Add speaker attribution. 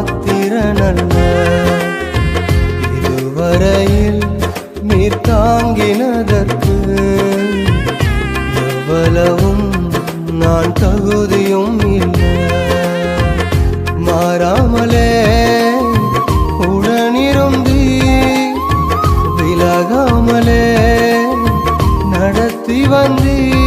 Speaker 1: பாத்திரனல்ல இதுவரையில் நீர் தாங்கினதற்கு எவ்வளவும் நான் தகுதியும் இல்லை. மாறாமலே உடனிருந்தி விலகாமலே நடத்தி வந்தீர்.